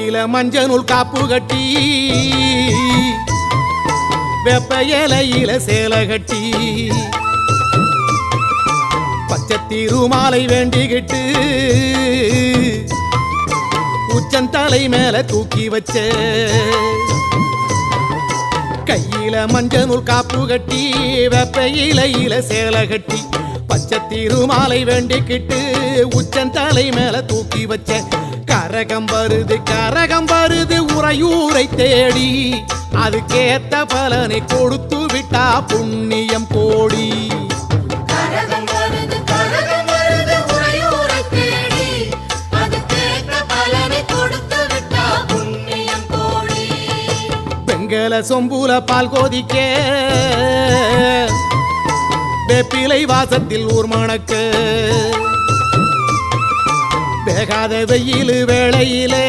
கையில மஞ்சள் காப்பு கட்டி வெப்ப இலையில சேலை கட்டி பச்சை திருமாலை வேண்டிக்கிட்டு உச்சந்தலை மேல தூக்கி வச்ச கையில மஞ்சள் காப்பு கட்டி வெப்ப இலையில சேலை கட்டி பச்சை திருமாலை வேண்டிக்கிட்டு உச்சந்தலை மேல தூக்கி வச்ச கரகம் வருது கரகம் வருது உறையூரை தேடி. அதுக்கேத்த பலனை கொடுத்து விட்டா புண்ணியம் கோடி. பெங்கல சொம்புல பால் கோதிக்க. வேப்பிலை வாசத்தில் ஊர் மணக்க. வேகாத வெயில் வேளையிலே